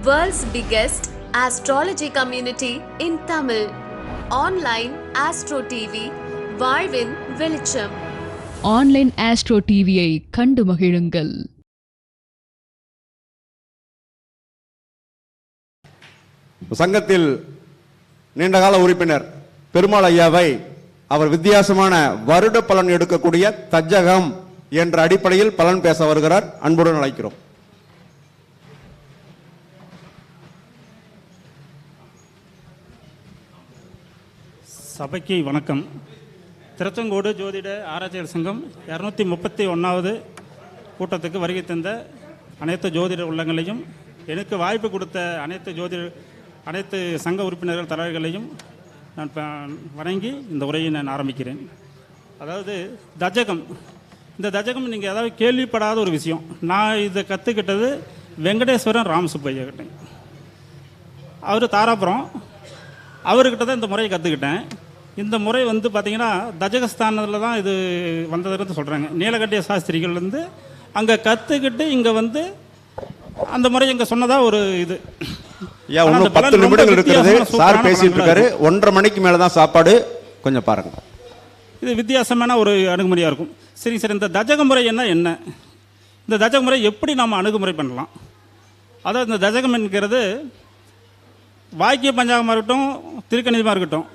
World's biggest astrology community in Tamil. Online Astro TV, வாழ்வின் வெளிச்சம் online astro டிவியை கண்டு மகிழுங்கள். சங்கத்தில் நீண்டகால உறுப்பினர் பெருமாள் ஐயாவை அவர் வித்தியாசமான வருட பலன் எடுக்கக்கூடிய தஜகம் என்ற அடிப்படையில் பலன் பேச வருகிறார். அன்புடன் அழைக்கிறோம். சபைக்கு வணக்கம். திருச்செங்கோடு ஜோதிட ஆராய்ச்சியர் சங்கம் இரநூத்தி முப்பத்தி ஒன்றாவது கூட்டத்துக்கு வருகை தந்த அனைத்து ஜோதிட உள்ளங்களையும் எனக்கு வாய்ப்பு கொடுத்த அனைத்து ஜோதிட அனைத்து சங்க உறுப்பினர்கள் தலைவர்களையும் நான் வணங்கி இந்த உரையை நான் ஆரம்பிக்கிறேன். அதாவது தஜகம். இந்த தஜகம் நீங்கள் ஏதாவது கேள்விப்படாத ஒரு விஷயம். நான் இதை கற்றுக்கிட்டது வெங்கடேஸ்வரன் ராமசுப்பையா கிட்டேன் அவர் தாராபுரம். அவர்கிட்ட தான் இந்த முறையை கற்றுக்கிட்டேன் இந்த முறை வந்து பார்த்தீங்கன்னா தஜகஸ்தானத்தில் தான் இது வந்ததுன்னு சொல்கிறாங்க நீலகண்டிய சாஸ்திரிகள்லேருந்து அங்கே கற்றுக்கிட்டு இங்கே வந்து அந்த முறை இங்கே சொன்னதாக ஒரு இது. ஐயா அந்த பத்து நிமிடங்கள் இருக்கிறது சார் பேசிட்டு இருக்காரு. ஒன்றரை மணிக்கு மேல தான் சாப்பாடு. கொஞ்சம் பாருங்க. இது வித்தியாசமான ஒரு அணுகுமுறையாக இருக்கும். சரி சரி இந்த தஜக முறை என்ன? என்ன இந்த தஜக முறை எப்படி நாம் அணுகுமுறை பண்ணலாம்? அதாவது இந்த தஜகம் என்கிறது வாக்கிய பஞ்சாங்கமாக இருக்கட்டும் திருக்கணிதமாக இருக்கட்டும்.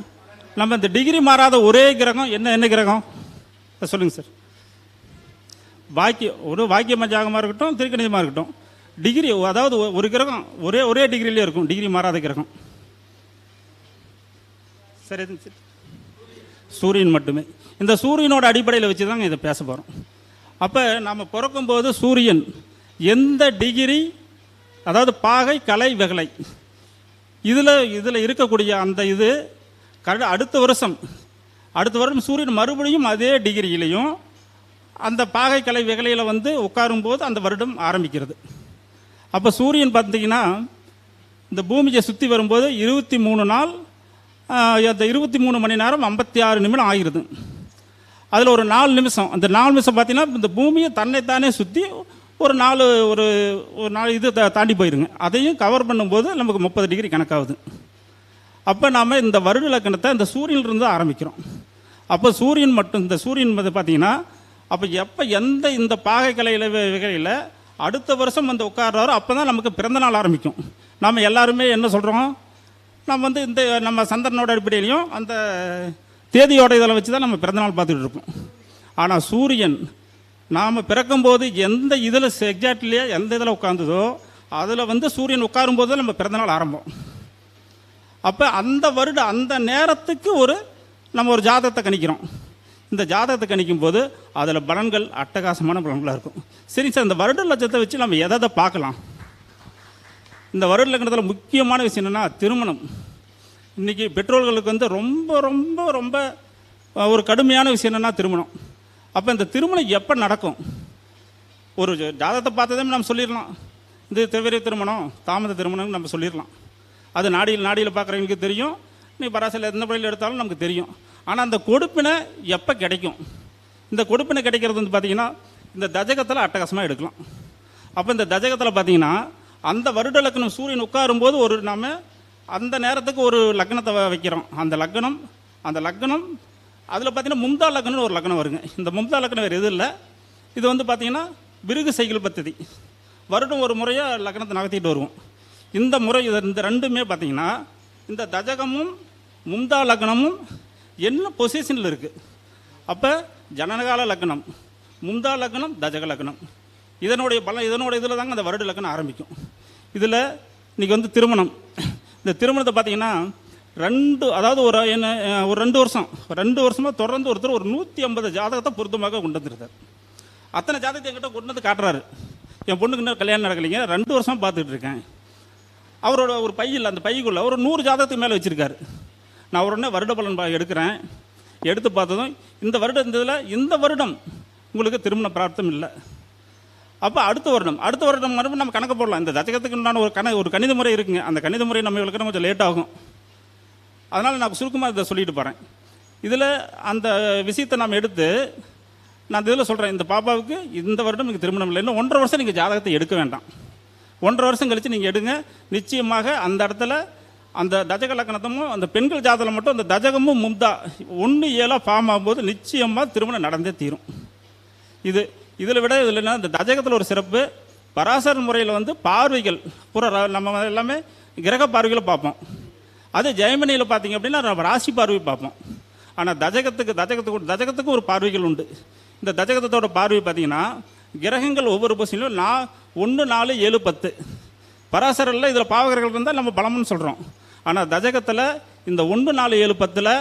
நம்ம இந்த டிகிரி மாறாத ஒரே கிரகம் என்ன என்ன கிரகம்? சொல்லுங்கள் சார். வாக்கியம் ஒரு வாக்கிய மஞ்சாகமாக இருக்கட்டும் திருக்கணிதமாக இருக்கட்டும். டிகிரி அதாவது ஒரு கிரகம் ஒரே ஒரே டிகிரிலே இருக்கும். டிகிரி மாறாத கிரகம். சரி இது சரி? சூரியன் மட்டுமே. இந்த சூரியனோட அடிப்படையில் வச்சு தாங்க இதை பேச போகிறோம் அப்போ நாம் பிறக்கும்போது சூரியன் எந்த டிகிரி அதாவது பாகை கலை வெகலை இதில் இதில் இருக்கக்கூடிய அந்த இது கரெக்டாக அடுத்த வருஷம் அடுத்த வருடம் சூரியன் மறுபடியும் அதே டிகிரியிலையும் அந்த பாகை கலை விகலையில் வந்து உட்காரும்போது அந்த வருடம் ஆரம்பிக்கிறது. அப்போ சூரியன் பார்த்தீங்கன்னா இந்த பூமியை சுற்றி வரும்போது இருபத்தி மூணு நாள் அந்த இருபத்தி மூணு மணி நேரம் ஐம்பத்தி ஆறு நிமிடம் ஆகிருது அதில் ஒரு நாலு நிமிஷம். அந்த நாலு நிமிஷம் பார்த்தீங்கன்னா இந்த பூமியை தன்னைத்தானே சுற்றி ஒரு நாலு ஒரு ஒரு நாலு இது தாண்டி போயிருங்க. அதையும் கவர் பண்ணும்போது நமக்கு முப்பது டிகிரி கணக்காகுது. அப்போ நாம் இந்த வருட லக்கணத்தை இந்த சூரியனிலிருந்து ஆரம்பிக்கிறோம். அப்போ சூரியன் மட்டும் இந்த சூரியன் வந்து பார்த்தீங்கன்னா அப்போ எப்போ எந்த இந்த பாகை கலையில் வகையில் அடுத்த வருஷம் வந்து உட்கார்றாரோ அப்போ தான் நமக்கு பிறந்த நாள் ஆரம்பிக்கும். நம்ம எல்லாருமே என்ன சொல்கிறோம் நம்ம வந்து இந்த நம்ம சந்திரனோட அடிப்படையிலையும் அந்த தேதியோட இதில் வச்சு தான் நம்ம பிறந்தநாள் பார்த்துட்டு இருப்போம். ஆனால் சூரியன் நாம் பிறக்கும்போது எந்த இதில் எக்ஸாக்ட்லியே எந்த இதில் உட்காந்துதோ அதில் வந்து சூரியன் உட்காரும்போது தான் நம்ம பிறந்தநாள் ஆரம்பம். அப்போ அந்த வருட அந்த நேரத்துக்கு ஒரு நம்ம ஒரு ஜாதகத்தை கணிக்கிறோம். இந்த ஜாதகத்தை கணிக்கும் போது அதில் பலன்கள் அட்டகாசமான பலன்களாக இருக்கும். சரி சார் இந்த வருட லட்சத்தை வச்சு நம்ம எதை எதை பார்க்கலாம்? இந்த வருட லக்னத்தில் முக்கியமான விஷயம் என்னென்னா திருமணம். இன்றைக்கி பெற்றோர்களுக்கு வந்து ரொம்ப ரொம்ப ரொம்ப ஒரு கடுமையான விஷயம் என்னென்னா திருமணம். அப்போ இந்த திருமணம் எப்போ நடக்கும்? ஒரு ஜாதகத்தை பார்த்ததே நம்ம சொல்லிடலாம். இது தவிர திருமணம் தாமத திருமணம்னு நம்ம சொல்லிடலாம். அது நாடியில் நாடியில் பார்க்குறவங்களுக்கு தெரியும். நீ பராசையில் எந்த பள்ளியில் எடுத்தாலும் நமக்கு தெரியும். ஆனால் அந்த கொடுப்பினை எப்போ கிடைக்கும்? இந்த கொடுப்பினை கிடைக்கிறது வந்து பார்த்தீங்கன்னா இந்த தஜகத்தில் அட்டகாசமாக எடுக்கலாம். அப்போ இந்த தஜகத்தில் பார்த்தீங்கன்னா அந்த வருட லக்னம் சூரியன் உட்காரும்போது ஒரு நாம அந்த நேரத்துக்கு ஒரு லக்னத்தை வைக்கிறோம். அந்த லக்னம் அந்த லக்னம் அதில் பார்த்தீங்கன்னா மும்தா லக்னம்னு ஒரு லக்னம் வருங்க. இந்த மும்தா லக்னம் வேறு எதுவும் இல்லை. இது வந்து பார்த்திங்கன்னா விருகு சைக்கிள் பத்ததி வருடம் ஒரு முறையாக லக்னத்தை நகர்த்திட்டு வருவோம். இந்த முறை இந்த ரெண்டுமே பார்த்தீங்கன்னா இந்த தஜகமும் மும்தா லக்னமும் என்ன பொசிஷனில் இருக்குது அப்போ ஜனனகால லக்னம் மும்தா லக்னம் தஜக லக்னம். இதனுடைய பலம் இதனோட இதில் தாங்க அந்த வருட லக்னம் ஆரம்பிக்கும். இதில் இன்றைக்கி வந்து திருமணம். இந்த திருமணத்தை பார்த்தீங்கன்னா ரெண்டு அதாவது ஒரு என்ன ஒரு ரெண்டு வருஷம் ரெண்டு வருஷமாக தொடர்ந்து ஒருத்தர் ஒரு நூற்றி ஐம்பது ஜாதகத்தை பொருத்தமாக கொண்டு வந்துருக்கார். அத்தனை ஜாதகத்தை என்கிட்ட கொண்டு வந்து காட்டுறாரு. என் பொண்ணுக்கு இன்னும் கல்யாணம் நடக்கலைங்க ரெண்டு வருஷம் பார்த்துட்டு இருக்கேன். அவரோட ஒரு பையில் அந்த பைக்குள்ள ஒரு நூறு ஜாதகத்துக்கு மேலே வச்சுருக்காரு. நான் உடனே வருட பலன் பா- எடுக்கிறேன். எடுத்து பார்த்ததும் இந்த வருடம் இந்த இதில் இந்த வருடம் உங்களுக்கு திருமண பிரார்த்தம் இல்லை. அப்போ அடுத்த வருடம் அடுத்த வருடம் மறுபடியும் நம்ம கணக்கு போடலாம். இந்த தஜகத்துக்கு உண்டான ஒரு கண ஒரு கணித முறை இருக்குங்க. அந்த கணித முறை நம்ம இவளுக்கு கொஞ்சம் லேட் ஆகும். அதனால் நான் சுருக்கமாக இதை சொல்லிட்டு போகிறேன் இதில் அந்த விஷயத்தை நாம் எடுத்து நான் இதில் சொல்கிறேன் இந்த பாப்பாவுக்கு இந்த வருடம் நீங்கள் திருமணம் இல்லை. இன்னும் ஒன்றரை வருஷம் நீங்கள் ஜாதகத்தை எடுக்க வேண்டாம். ஒன்றரை வருஷம் கழித்து நீங்கள் எடுங்க. நிச்சயமாக அந்த இடத்துல அந்த தஜக லக்கணத்தமும் அந்த பெண்கள் ஜாதகம் மட்டும் அந்த தஜகமும் மும்தா. ஒன்று ஏழாக ஃபார்ம் ஆகும்போது நிச்சயமாக திருமணம் நடந்தே தீரும். இது இதில் விட இதில் என்ன இந்த தஜகத்தில் ஒரு சிறப்பு. பராசர முறையில் வந்து பார்வைகள் புற நம்ம எல்லாமே கிரக பார்வைகளை பார்ப்போம். அது ஜெயமணியில் பார்த்தீங்க அப்படின்னா நம்ம ராசி பார்வை பார்ப்போம். ஆனால் தஜகத்துக்கு தஜகத்துக்கு தஜகத்துக்கும் ஒரு பார்வைகள் உண்டு. இந்த தஜகத்தோட பார்வை பார்த்தீங்கன்னா கிரகங்கள் ஒவ்வொரு பொசிஷன்லையும் நான் ஒன்று நாலு ஏழு பத்து. பராசரில் இதில் பாவகர்கள் இருந்தால் நம்ம பலம்னு சொல்கிறோம் ஆனால் தஜகத்தில் இந்த ஒன்று நாலு ஏழு பத்தில்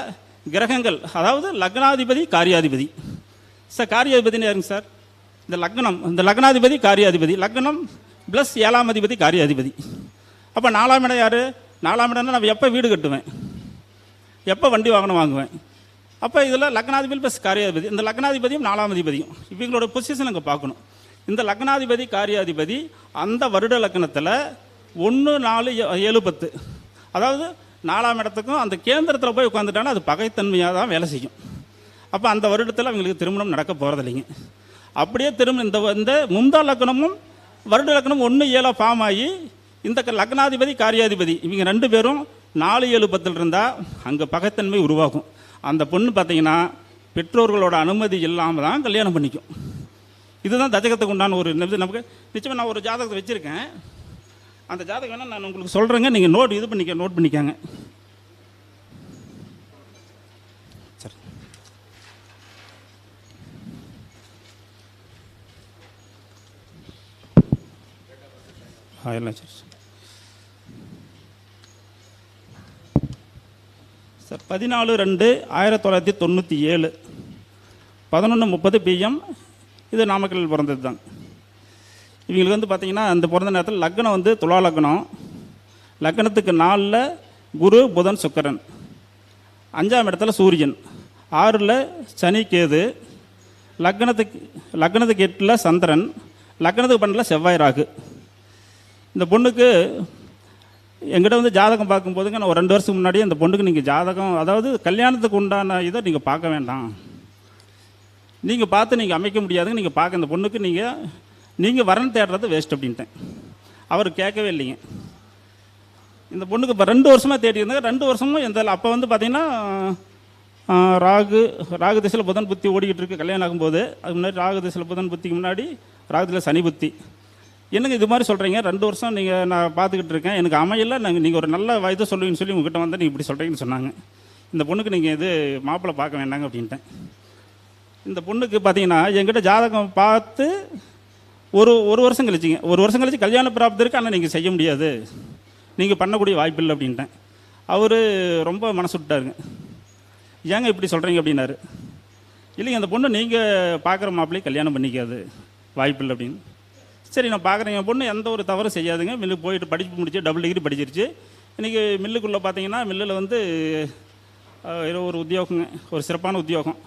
கிரகங்கள் அதாவது லக்னாதிபதி காரியாதிபதி. சார் காரியாதிபதினு யாருங்க சார்? இந்த லக்னம் இந்த லக்னாதிபதி காரியாதிபதி. லக்னம் ப்ளஸ் ஏழாம் அதிபதி காரியாதிபதி. அப்போ நாலாம் இடம் யார்? நாலாம் இடம்னா நான் எப்போ வீடு கட்டுவேன்? எப்போ வண்டி வாகனம் வாங்குவேன்? அப்போ இதில் லக்னாதிபதி ப்ளஸ் காரியாதிபதி. இந்த லக்னாதிபதியும் நாலாம் அதிபதியும். இவங்களோட பொசிஷன் அங்கே பார்க்கணும். இந்த லக்னாதிபதி காரியாதிபதி அந்த வருட லக்னத்தில் ஒன்று நாலு ஏ- ஏழு பத்து. அதாவது நாலாம் இடத்துக்கும் அந்த கேந்திரத்தில் போய் உட்காந்துட்டாலும் அது பகைத்தன்மையாக தான் வேலை செய்யும். அப்போ அந்த வருடத்தில் அவங்களுக்கு திருமணம் நடக்க போகிறதில்லைங்க அப்படியே திரும்ப இந்த இந்த முந்தா லக்னமும் வருட லக்னம் ஒன்று ஏழாக ஃபார்ம் ஆகி இந்த க- லக்னாதிபதி காரியாதிபதி இவங்க ரெண்டு பேரும் நாலு ஏழு பத்தில் இருந்தால் அங்கே பகைத்தன்மை உருவாகும். அந்த பொண்ணு பார்த்தீங்கன்னா பெற்றோர்களோட அனுமதி இல்லாமல் தான் கல்யாணம் பண்ணிக்கும். இதுதான் தஜகத்துக்கு உண்டான ஒரு இது நமக்கு நிச்சயமாக நான் ஒரு ஜாதகத்தை வச்சுருக்கேன். அந்த ஜாதகம் வேணால் நான் உங்களுக்கு சொல்கிறேங்க நீங்கள் நோட் இது பண்ணிக்க நோட் பண்ணிக்காங்க. சரி. ஆ எல்லாம் சரி. சார். பதினாலு ரெண்டு ஆயிரத்தி தொள்ளாயிரத்தி தொண்ணூற்றி ஏழு. பதினொன்று முப்பது பிஎம் இது நாமக்கல் பிறந்தது தான். இவங்களுக்கு வந்து பார்த்திங்கன்னா அந்த பிறந்த நேரத்தில் லக்னம் வந்து துலா லக்னம். லக்னத்துக்கு நாலில் குரு புதன் சுக்கரன். அஞ்சாம் இடத்துல சூரியன். ஆறில் சனி கேது. லக்னத்துக்கு லக்னத்துக்கு எட்டில் சந்திரன். லக்னத்துக்கு பன்னெண்டில் செவ்வாய் ராகு. இந்த பொண்ணுக்கு எங்கிட்ட வந்து ஜாதகம் பார்க்கும்போதுங்க நான் ஒரு ரெண்டு வருஷத்துக்கு முன்னாடியே இந்த பொண்ணுக்கு நீங்கள் ஜாதகம் அதாவது கல்யாணத்துக்கு உண்டான இதை நீங்கள் பார்க்க வேண்டாம். நீங்கள் பார்த்து நீங்கள் அமைக்க முடியாதுங்க நீங்கள் பார்க்க இந்த பொண்ணுக்கு நீங்கள் நீங்கள் வரன் தேடுறது வேஸ்ட் அப்படின்ட்டேன். அவர் கேட்கவே இல்லைங்க. இந்த பொண்ணுக்கு இப்போ ரெண்டு வருஷமாக தேடி இருந்தாங்க ரெண்டு வருஷமும் எந்த அப்போ வந்து பார்த்தீங்கன்னா ராகு ராகு திசையில் புதன் புத்தி ஓடிக்கிட்டு இருக்கு கல்யாணம் ஆகும்போது. அதுக்கு முன்னாடி ராகு திசையில் புதன் புத்திக்கு முன்னாடி ராகு திசையில் சனி புத்தி. என்னங்க இது மாதிரி சொல்கிறீங்க ரெண்டு வருஷம் நீங்கள் நான் பார்த்துக்கிட்டு இருக்கேன். எனக்கு அமையல நாங்கள் நீங்கள் ஒரு நல்ல வயது சொல்லுவீங்கன்னு சொல்லி உங்ககிட்ட வந்து நீங்கள் இப்படி சொல்கிறீங்கன்னு சொன்னாங்க. இந்த பொண்ணுக்கு நீங்கள் இது மாப்பிள்ளை பார்க்க வேண்டாங்க அப்படின்ட்டேன். இந்த பொண்ணுக்கு பார்த்தீங்கன்னா என்கிட்ட ஜாதகம் பார்த்து ஒரு ஒரு வருஷம் கழிச்சிங்க ஒரு வருஷம் கழிச்சு கல்யாண பிராப்தி இருக்கு ஆனால் நீங்கள் செய்ய முடியாது. நீங்கள் பண்ணக்கூடிய வாய்ப்பு இல்லை அப்படின்ட்டேன். அவர் ரொம்ப மனசு விட்டாருங்க. ஏங்க இப்படி சொல்கிறீங்க அப்படின்னாரு. இல்லைங்க அந்த பொண்ணு நீங்கள் பார்க்குற மாப்பிள்ளையை கல்யாணம் பண்ணிக்காது. வாய்ப்பு இல்லை அப்படின்னு. சரி நான் பார்க்குறேன் என் பொண்ணு எந்த ஒரு தவறும் செய்யாதுங்க. மில்லுக்கு போயிட்டு படிப்பு முடிச்சு டபுள் டிகிரி படிச்சிருச்சு. இன்றைக்கி மில்லுக்குள்ளே பார்த்தீங்கன்னா மில்லில் வந்து ஏதோ ஒரு உத்தியோகங்க ஒரு சிறப்பான உத்தியோகம்.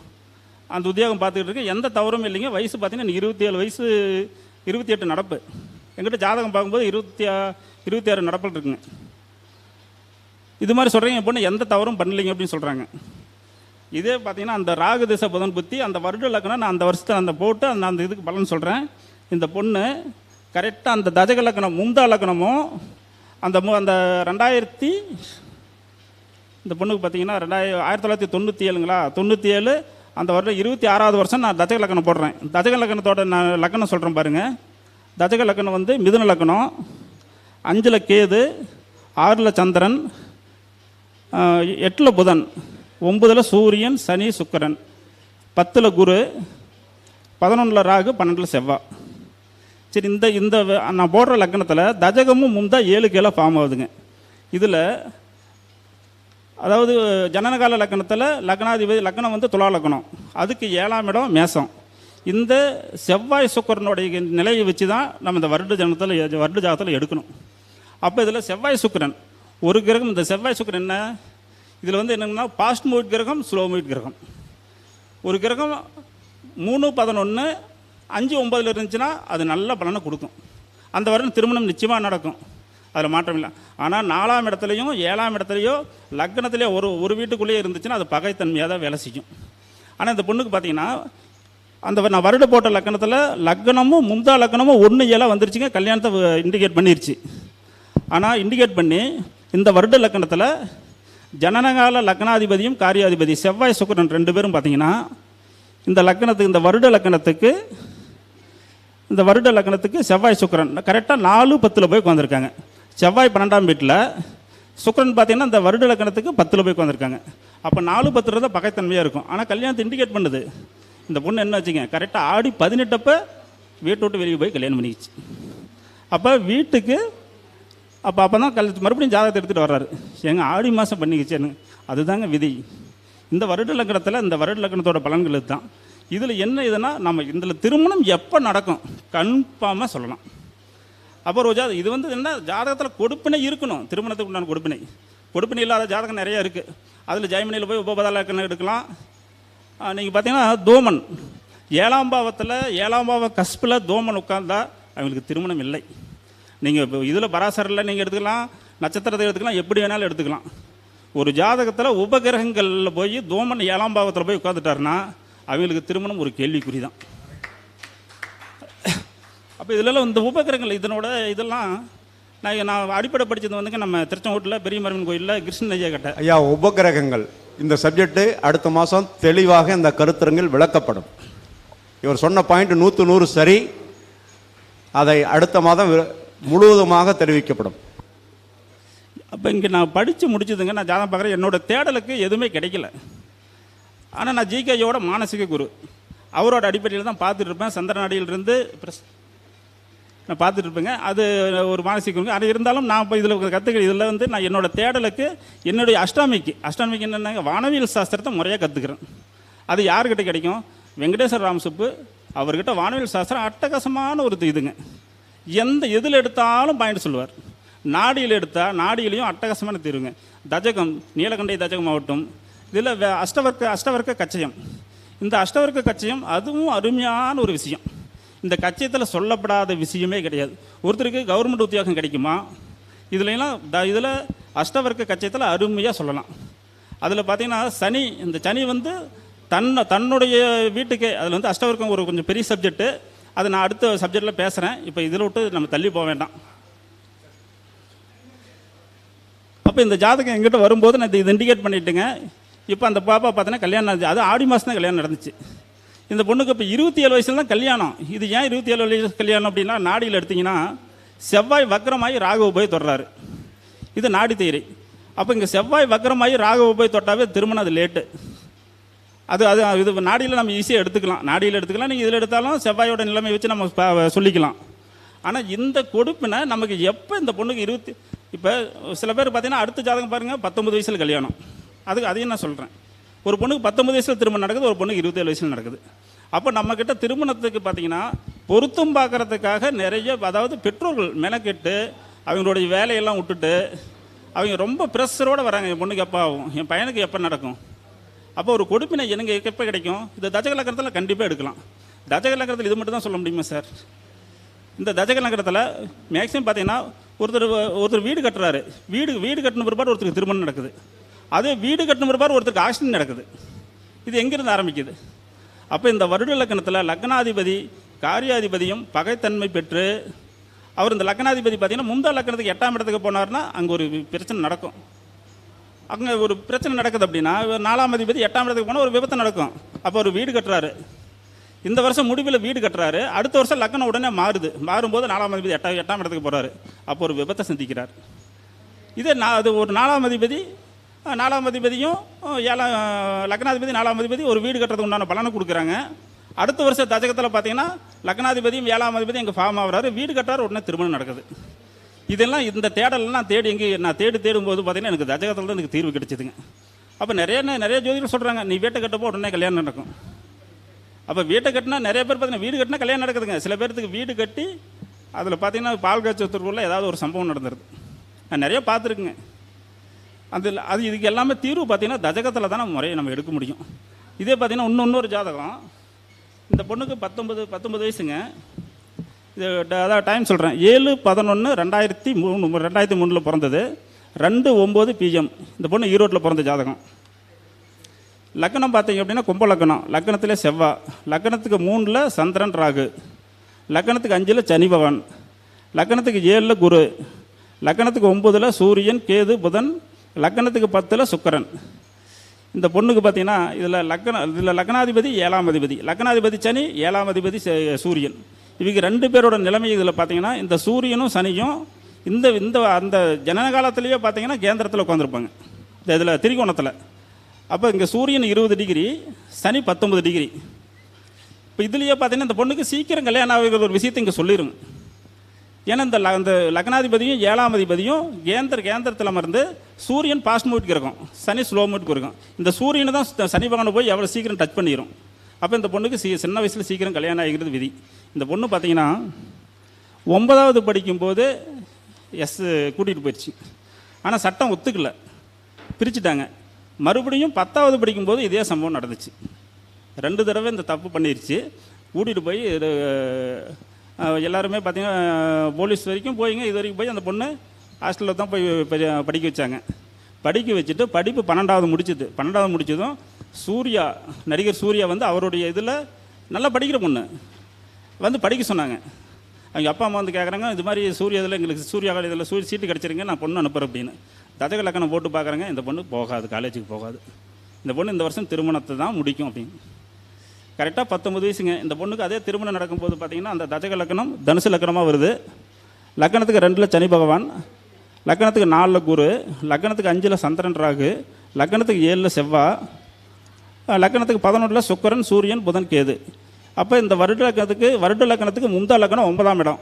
அந்த உத்தியோகம் பார்த்துக்கிட்டு இருக்கேன் எந்த தவறும் இல்லைங்க. வயசு பார்த்தீங்கன்னா இருபத்தி ஏழு வயசு இருபத்தி எட்டு நடப்பு. எங்கிட்ட ஜாதகம் பார்க்கும்போது இருபத்தி ஆ- இருபத்தி ஆறு நடப்பில் இருக்குங்க. இது மாதிரி சொல்கிறீங்க என் பொண்ணு எந்த தவறும் பண்ணலைங்க அப்படின்னு சொல்கிறாங்க இதே பார்த்தீங்கன்னா அந்த ராகு திசை புதன் புத்தி அந்த வருட லக்கணம் நான் அந்த வருஷத்தை அந்த போட்டு அந்த அந்த இதுக்கு பலன் சொல்கிறேன் இந்த பொண்ணு கரெக்டாக அந்த தஜக லக்கணம் முந்தா லக்கணமும் அந்த மு அந்த ரெண்டாயிரத்தி இந்த பொண்ணுக்கு பார்த்தீங்கன்னா ரெண்டாயிரம் ஆயிரத்தி தொள்ளாயிரத்தி தொண்ணூற்றி ஏழுங்களா? தொண்ணூற்றி ஏழு அந்த வருடம் இருபத்தி ஆறாவது வருஷம் நான் தஜக லக்கணம் போடுறேன். தஜக லக்கணத்தோட நான் லக்கணம் சொல்கிறேன் பாருங்கள் தஜக லக்கணம் வந்து மிதுன லக்கணம் அஞ்சில் கேது ஆறில் சந்திரன் எட்டில் புதன் ஒம்பதில் சூரியன் சனி சுக்கரன் பத்தில் குரு பதினொன்றில் ராகு பன்னெண்டில் செவ்வாய் சரி இந்த இந்த நான் போடுற லக்கணத்தில் தஜகமும் முந்தா ஏழு கீழே ஃபார்ம் ஆகுதுங்க. இதில் அதாவது ஜனனகால லக்கணத்தில் லக்னாதிபதி லக்னம் வந்து துலா லக்கணம். அதுக்கு ஏழாம் இடம் மேசம். இந்த செவ்வாய் சுக்கரனுடைய நிலையை வச்சு தான் நம்ம இந்த வருட ஜனத்தில் வருட ஜாதத்தில் எடுக்கணும். அப்போ இதில் செவ்வாய் சுக்கிரன். ஒரு கிரகம் இந்த செவ்வாய் சுக்கிரன் என்ன? இதில் வந்து என்னென்னா பாஸ்ட் மூவிட் கிரகம் ஸ்லோ மூவிட் கிரகம். ஒரு கிரகம் மூணு பதினொன்று அஞ்சு ஒம்பதில் இருந்துச்சுன்னா அது நல்ல பலனை கொடுக்கும். அந்த வருடம் திருமணம் நிச்சயமாக நடக்கும். அதில் மாற்றம் இல்லை. ஆனால் நாலாம் இடத்துலையும் ஏழாம் இடத்துலையோ லக்னத்திலே ஒரு ஒரு வீட்டுக்குள்ளேயே இருந்துச்சுன்னா அது பகைத்தன்மையாக தான் வேலை செய்யும். ஆனால் இந்த பொண்ணுக்கு பார்த்தீங்கன்னா அந்த நான் வருட போட்ட லக்கணத்தில் லக்னமும் முந்தா லக்னமும் ஒன்று ஏழாக வந்துருச்சுங்க. கல்யாணத்தை இண்டிகேட் பண்ணிருச்சு. ஆனால் இண்டிகேட் பண்ணி இந்த வருட லக்கணத்தில் ஜனனகால லக்னாதிபதியும் காரியாதிபதி செவ்வாய் சுக்கரன் ரெண்டு பேரும் பார்த்தீங்கன்னா இந்த லக்கணத்துக்கு இந்த வருட லக்கணத்துக்கு இந்த வருட லக்னத்துக்கு செவ்வாய் சுக்கரன் கரெக்டாக நாலு பத்தில் போய் உட்காந்துருக்காங்க செவ்வாய் பன்னெண்டாம் வீட்டில் சுக்கரன் பார்த்தீங்கன்னா இந்த வருட லக்னத்துக்கு பத்தில் போய் உட்காந்துருக்காங்க அப்போ நாலு பத்து இருந்தால் பகைத்தன்மையாக இருக்கும். ஆனால் கல்யாணத்தை இண்டிகேட் பண்ணுது. இந்த பொண்ணு என்ன வச்சுங்க கரெக்டாக ஆடி பதினெட்டப்போ வீட்டை விட்டு வெளியே போய் கல்யாணம் பண்ணிக்கிச்சு. அப்போ வீட்டுக்கு அப்போ அப்போ தான் கல் மறுபடியும் ஜாதகத்தை எடுத்துகிட்டு வர்றாரு. எங்கள் ஆடி மாதம் பண்ணிக்கிச்சேன்னு அதுதாங்க விதி. இந்த வருட லக்கணத்தில் இந்த வருட லக்கணத்தோட பலன்கள் இதுதான். இதில் என்ன இதுனா நம்ம இதில் திருமணம் எப்போ நடக்கும்? கன்ஃபார்மாக சொல்லலாம். அப்போ ரோஜா இது வந்து என்ன ஜாதகத்தில் கொடுப்பினை இருக்கணும். திருமணத்துக்கு உண்டான கொடுப்பினை. கொடுப்பினை இல்லாத ஜாதகம் நிறைய இருக்குது அதில் ஜெயமணியில் போய் உபபதாலக்கணம் எடுக்கலாம். நீங்கள் பார்த்தீங்கன்னா தோமன். ஏழாம் பாவத்தில் ஏழாம் பாவ கஸ்பில் தோமன் உட்கார்ந்தா அவங்களுக்கு திருமணம் இல்லை. நீங்கள் இப்போ இதில் பராசரில் நீங்கள் எடுத்துக்கலாம். நட்சத்திரத்தை எடுத்துக்கலாம். எப்படி வேணாலும் எடுத்துக்கலாம். ஒரு ஜாதகத்தில் உபகிரகங்களில் போய் தோமன் ஏழாம் பாவத்தில் போய் உட்காந்துட்டாருன்னா அவங்களுக்கு திருமணம் ஒரு கேள்விக்குறி தான் அப்போ இதிலெல்லாம் இந்த உபகிரகங்கள் இதனோட இதெல்லாம் நான் நான் அடிப்படை படித்தது வந்துங்க நம்ம திருச்செங்கோட்டில் பெரிய மருமன் கோயிலில் கிருஷ்ணன் ஐயா கிட்ட. ஐயா உபகிரகங்கள் இந்த சப்ஜெக்ட் அடுத்த மாதம் தெளிவாக இந்த கருத்தரங்கில் விளக்கப்படும். இவர் சொன்ன பாயிண்ட் நூற்று நூறு சரி. அதை அடுத்த மாதம் முழுவதுமாக தெரிவிக்கப்படும். அப்போ இங்கே நான் படித்து முடிச்சதுங்க நான் ஜாதகம் பார்க்குறேன். என்னோட தேடலுக்கு எதுவுமே கிடைக்கல. ஆனால் நான் ஜிகேயோட மானசீக குரு. அவரோட அடிப்படையில் தான் பார்த்துட்டு இருப்பேன். சந்திரநாடியிலிருந்து பிரஸ் நான் பார்த்துட்டு இருப்பேங்க. அது ஒரு மானசிக குரு அது இருந்தாலும் நான் இப்போ இதில் கற்றுக்கிற இதில் வந்து நான் என்னோட தேடலுக்கு என்னுடைய அஷ்டாமிக்கு அஷ்டாமிக்கு என்னென்னாங்க? வானவியல் சாஸ்திரத்தை முறையாக கற்றுக்கிறேன் அது யாருக்கிட்ட கிடைக்கும்? வெங்கடேஸ்வர ராமசுப்பு அவர்கிட்ட வானவியல் சாஸ்திரம் அட்டகாசமான ஒரு இதுங்க. எந்த எதில் எடுத்தாலும் பாயிண்ட் சொல்லுவார். நாடியில் எடுத்தால் நாடியிலையும் அட்டகாசமான தீர்வுங்க. தஜகம் நீலகண்டை தஜகம் ஆகட்டும். இதில் அஷ்டவர்க்க அஷ்டவர்க்க கச்சயம். இந்த அஷ்டவர்க்க கச்சயம் அதுவும் அருமையான ஒரு விஷயம். இந்த கட்சியத்தில் சொல்லப்படாத விஷயமே கிடையாது. ஒருத்தருக்கு கவர்மெண்ட் உத்தியோகம் கிடைக்குமா? இதுலலாம் த இதில் அஷ்டவர்க்க கட்சியத்தில் அருமையாக சொல்லலாம். அதில் பார்த்தீங்கன்னா சனி இந்த சனி வந்து தன்னை தன்னுடைய வீட்டுக்கே அதில் வந்து அஷ்டவர்க்கம் ஒரு கொஞ்சம் பெரிய சப்ஜெக்ட்டு அதை நான் அடுத்த சப்ஜெக்டில் பேசுகிறேன் இப்போ இதில் விட்டு நம்ம தள்ளி போக வேண்டாம். அப்போ இந்த ஜாதகம் எங்கிட்ட வரும்போது நான் இது இண்டிகேட் பண்ணிட்டேங்க. இப்போ அந்த பாப்பா பார்த்தீங்கன்னா கல்யாணம் நடந்துச்சு. அது ஆடி மாதம் தான் கல்யாணம் நடந்துச்சு. இந்த பொண்ணுக்கு இப்போ இருபத்தி ஏழு வயசுல தான் கல்யாணம். இது ஏன் இருபத்தி ஏழு வயசு கல்யாணம் அப்படின்னா நாடியில் எடுத்தீங்கன்னா செவ்வாய் வக்கரமாகி ராகவ போய் தொடுறாரு. இது நாடி தேரி அப்போ இங்கே செவ்வாய் வக்கரமாகி ராகவ போய் தொட்டாவே திருமணம் அது லேட்டு. அது அது இது நாடியில் நம்ம ஈஸியாக எடுத்துக்கலாம். நாடியில் எடுத்துக்கலாம். நீங்கள் இதில் எடுத்தாலும் செவ்வாயோட நிலைமை வச்சு நம்ம ப- சொல்லிக்கலாம். ஆனால் இந்த கொடுப்பினை நமக்கு எப்போ இந்த பொண்ணுக்கு இருபத்தி இப்போ சில பேர் பார்த்தீங்கன்னா அடுத்த ஜாதகம் பாருங்கள் பத்தொம்பது வயசில் கல்யாணம். அதுக்கு அதையும் நான் சொல்கிறேன் ஒரு பொண்ணுக்கு பத்தொன்பது வயசில் திருமணம் நடக்குது ஒரு பொண்ணுக்கு இருபத்தேழு வயசில் நடக்குது. அப்போ நம்மக்கிட்ட திருமணத்துக்கு பார்த்தீங்கன்னா பொருத்தம் பார்க்கறதுக்காக நிறைய அதாவது பெற்றோர்கள் மெனக்கெட்டு அவங்களுடைய வேலையெல்லாம் விட்டுட்டு அவங்க ரொம்ப ப்ரெஷரோடு வராங்க. என் பொண்ணுக்கு எப்போ ஆகும்? என் பையனுக்கு எப்போ நடக்கும்? அப்போ ஒரு கொடுப்பினை எனக்கு எப்போ கிடைக்கும்? இந்த தஜகலக்கரத்தில் கண்டிப்பாக எடுக்கலாம். தஜகலக்கரத்தில் இது மட்டும் தான் சொல்ல முடியுமா சார்? இந்த தஜகலக்கரத்தில் நகரத்தில் மேக்ஸிமம் பார்த்தீங்கன்னா ஒருத்தர் ஒருத்தர் வீடு கட்டுறாரு. வீடு வீடு கட்டின பிற்பாடு ஒருத்தருக்கு திருமணம் நடக்குது. அதே வீடு கட்டின பிற்பாடு ஒருத்தருக்கு ஆக்சிடென்ட் நடக்குது. இது எங்கிருந்து ஆரம்பிக்குது? அப்போ இந்த வருட லக்கணத்தில் லக்னாதிபதி காரியாதிபதியும் பகைத்தன்மை பெற்று அவர் இந்த லக்னாதிபதி பார்த்தீங்கன்னா முந்தா லக்கணத்துக்கு எட்டாம் இடத்துக்கு போனார்னா அங்கே ஒரு பிரச்சனை நடக்கும். அங்கே ஒரு பிரச்சனை நடக்குது அப்படின்னா நாலாம் அதிபதி எட்டாம் இடத்துக்கு போனால் ஒரு விபத்து நடக்கும். அப்போ ஒரு வீடு கட்டுறாரு. இந்த வருஷம் முடிவில் வீடு கட்டுறாரு. அடுத்த வருஷம் லக்னம் உடனே மாறுது. மாறும்போது நாலாம் அதிபதி எட்டாம் எட்டாம் இடத்துக்கு போகிறாரு அப்போ ஒரு விபத்தை சந்திக்கிறார். இதே நான் அது ஒரு நாலாம் அதிபதி நாலாம் அதிபதியும் ஏழாம் லக்னாதிபதி நாலாம் அதிபதி ஒரு வீடு கட்டுறதுக்கு உண்டான பலனை கொடுக்குறாங்க. அடுத்த வருஷம் தஜகத்தில் பார்த்தீங்கன்னா லக்னாதிபதியும் ஏழாம் அதிபதி எங்கள் ஃபார்ம் ஆகிறாரு. வீடு கட்டார் உடனே திருமணம் நடக்குது. இதெல்லாம் இந்த தேடலாம் நான் தேடி எங்கே நான் தேடி தேடும்போது பார்த்தீங்கன்னா எனக்கு தஜகத்தில் தான் எனக்கு தீர்வு கிடைச்சிதுங்க. அப்போ நிறைய நிறைய ஜோதிடர் சொல்கிறாங்க நீ வீட்டை கட்டப்போ உடனே கல்யாணம் நடக்கும். அப்போ வீட்டை கட்டினா நிறைய பேர் பார்த்தீங்கன்னா வீடு கட்டினா கல்யாணம் நடக்குதுங்க. சில பேர்த்துக்கு வீடு கட்டி அதில் பார்த்தீங்கன்னா பால் காய்ச்சத்துக்குள்ளே ஏதாவது ஒரு சம்பவம் நடந்துருது. நான் நிறைய பார்த்துருக்குங்க அதில் அது இதுக்கு எல்லாமே தீர்வு பார்த்தீங்கன்னா தஜகத்தில் தான் நம்ம முறையை நம்ம எடுக்க முடியும். இதே பார்த்தீங்கன்னா இன்னும் இன்னொரு ஜாதகம். இந்த பொண்ணுக்கு பத்தொன்பது பத்தொன்பது வயசுங்க. இது ட- அதான் டைம் சொல்கிறேன் ஏழு பதினொன்று ரெண்டாயிரத்தி மூணு ரெண்டாயிரத்தி மூணில் பிறந்தது. ரெண்டு ஒம்பது பிஎம் இந்த பொண்ணு ஈரோட்டில் பிறந்த ஜாதகம். லக்கணம் பார்த்தீங்க அப்படின்னா கும்ப லக்கணம் லக்கணத்திலே செவ்வாய் லக்கணத்துக்கு மூணில் சந்திரன் ராகு. லக்கணத்துக்கு அஞ்சில் சனி பகவான். லக்கணத்துக்கு ஏழில் குரு. லக்கணத்துக்கு ஒம்பதில் சூரியன் கேது புதன் லக்கணத்துக்கு பத்தில் சுக்கரன். இந்த பொண்ணுக்கு பார்த்தீங்கன்னா இதில் லக்கண இதில் லக்னாதிபதி ஏழாம் அதிபதி. லக்னாதிபதி சனி ஏழாம் அதிபதி சூரியன். இவங்க ரெண்டு பேரோட நிலைமை இதில் பார்த்தீங்கன்னா இந்த சூரியனும் சனியும் இந்த இந்த அந்த ஜனன காலத்திலேயே பார்த்தீங்கன்னா கேந்திரத்தில் உட்காந்துருப்பாங்க இந்த இதில் திரிகோணத்தில். அப்போ இங்கே சூரியன் இருபது டிகிரி சனி பத்தொன்பது டிகிரி. இப்போ இதுலேயே பார்த்தீங்கன்னா இந்த பொண்ணுக்கு சீக்கிரம் கல்யாணம் ஆகுற ஒரு விஷயத்தை இங்கே சொல்லிடுங்க ஏன்னா இந்த அந்த லக்னாதிபதியும் ஏழாம் அதிபதியும் கேந்திர கேந்திரத்தில் அமர்ந்து சூரியன் பாஸ்ட் மூட்டுக்கு இருக்கும். சனி ஸ்லோ மூட்டுக்கு இருக்கும். இந்த சூரியனை தான் சனி பகவானை போய் எவ்வளோ சீக்கிரம் டச் பண்ணிடும் அப்போ இந்த பொண்ணுக்கு சீ சின்ன வயசில் சீக்கிரம் கல்யாணம் ஆகிக்கிறது விதி. இந்த பொண்ணு பார்த்தீங்கன்னா ஒன்பதாவது படிக்கும்போது எஸ் கூட்டிகிட்டு போயிடுச்சு ஆனால் சட்டம் ஒத்துக்கல. பிரிச்சுட்டாங்க. மறுபடியும் பத்தாவது படிக்கும்போது இதே சம்பவம் நடந்துச்சு. ரெண்டு தடவை இந்த தப்பு பண்ணிருச்சு. கூட்டிகிட்டு போய் எல்லாருமே பார்த்தீங்கன்னா போலீஸ் வரைக்கும் போயிங்க. இது வரைக்கும் போய் அந்த பொண்ணு ஹாஸ்டலில் தான் போய் படிக்க வச்சாங்க. படிக்க வச்சுட்டு படிப்பு பன்னெண்டாவது முடிச்சது. பன்னெண்டாவது முடிச்சதும் சூர்யா நடிகர் சூர்யா வந்து அவருடைய இதில் நல்லா படிக்கிற பொண்ணு. வந்து படிக்க சொன்னாங்க. அவங்க அப்பா அம்மா வந்து கேட்குறாங்க இது மாதிரி சூர்யா இதில் எங்களுக்கு சூர்யா இதில் சூரிய சீட்டு கிடச்சிருங்க நான் பொண்ணு அனுப்புகிறேன் அப்படின்னு. தஜக லக்கணம் போட்டு பார்க்குறாங்க இந்த பொண்ணு போகாது காலேஜுக்கு போகாது. இந்த பொண்ணு இந்த வருஷம் திருமணத்தை தான் முடிக்கும் அப்படின்னு. கரெக்டாக பத்தொம்பது வயசுங்க. இந்த பொண்ணுக்கு அதே திருமணம் நடக்கும்போது பார்த்தீங்கன்னா அந்த தஜக லக்கணம் தனுசு லக்கணமாக வருது. லக்கணத்துக்கு ரெண்டில் சனி பகவான் லக்கணத்துக்கு நாலில் குரு லக்கணத்துக்கு அஞ்சில் சந்திரன் ராகு லக்கணத்துக்கு ஏழில் செவ்வாய் லக்கணத்துக்கு பதினொன்றில் சுக்கரன் சூரியன் புதன் கேது. அப்போ இந்த வருட லக்கணத்துக்கு வருட லக்கணத்துக்கு முந்தா லக்கணம் ஒன்பதாம் இடம்.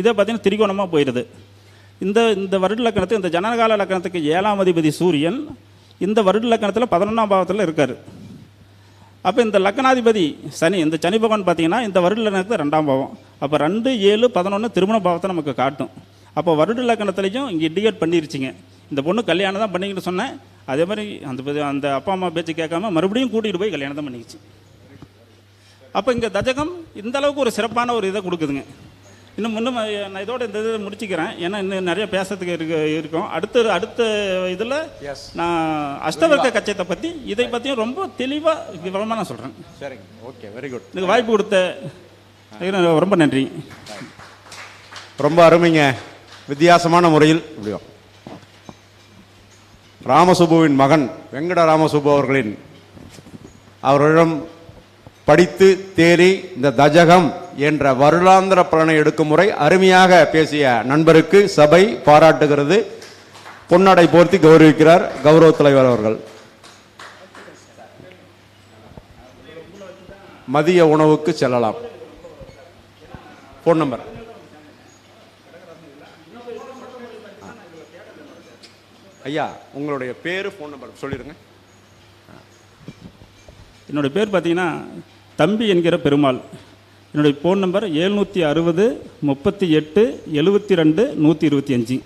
இதே பார்த்தீங்கன்னா திரிகோணமாக போயிடுது இந்த இந்த வருட லக்கணத்துக்கு இந்த ஜனகால லக்கணத்துக்கு ஏழாம் அதிபதி சூரியன் இந்த வருட லக்கணத்தில் பதினொன்றாம் பாவத்தில் இருக்கார். அப்போ இந்த லக்கணாதிபதி சனி இந்த சனி பகவான் பார்த்தீங்கன்னா இந்த வருட லக்கணத்துக்கு ரெண்டாம் பாவம். அப்போ ரெண்டு ஏழு பதினொன்று திருமண பாவத்தை நமக்கு காட்டும். அப்போ வருட லக்கணத்துலேயும் இங்கே இண்டிகேட் பண்ணிருச்சிங்க. இந்த பொண்ணு கல்யாணம் தான் பண்ணிக்கிட்டு சொன்னேன். அதே மாதிரி அந்த அந்த அப்பா அம்மா பேச்சு கேட்காம மறுபடியும் கூட்டிகிட்டு போய் கல்யாணம் தான் பண்ணிக்கிச்சு. அப்போ இங்கே தஜகம் இந்த அளவுக்கு ஒரு சிறப்பான ஒரு இதை கொடுக்குதுங்க. இன்னும் இன்னும் நான் இதோட இந்த இதை முடிச்சுக்கிறேன். ஏன்னா இன்னும் நிறைய பேசுறதுக்கு இருக்கு இருக்கும். அடுத்த அடுத்த இதில் நான் அஷ்டவர்க்க கச்சத்தை பற்றி இதை பற்றியும் ரொம்ப தெளிவாக விவரமாக நான் சொல்கிறேன் சரிங்க. ஓகே வெரி குட் எனக்கு வாய்ப்பு கொடுத்த இதுக்கு ரொம்ப நன்றி. ரொம்ப அருமைங்க. வித்தியாசமான முறையில் இப்படியோ. ராமசுபுவின் மகன் வெங்கட ராமசுப்பு அவர்களின் அவர்களிடம் படித்து தேறி இந்த தஜகம் என்ற வருடாந்திர பலனை எடுக்கும் முறை அருமையாக பேசிய நண்பருக்கு சபை பாராட்டுகிறது. பொன்னடை போர்த்தி கௌரவிக்கிறார் கௌரவ தலைவர் அவர்கள். மதிய உணவுக்கு செல்லலாம். ஃபோன் நம்பர் ஐயா உங்களுடைய பேர் ஃபோன் நம்பர் சொல்லிடுங்க என்னுடைய பேர் பார்த்தீங்கன்னா தம்பி என்கிற பெருமாள். என்னுடைய ஃபோன் நம்பர் ஏழ்நூற்றி அறுபது முப்பத்தி எட்டு எழுபத்தி ரெண்டு நூற்றி இருபத்தி அஞ்சு.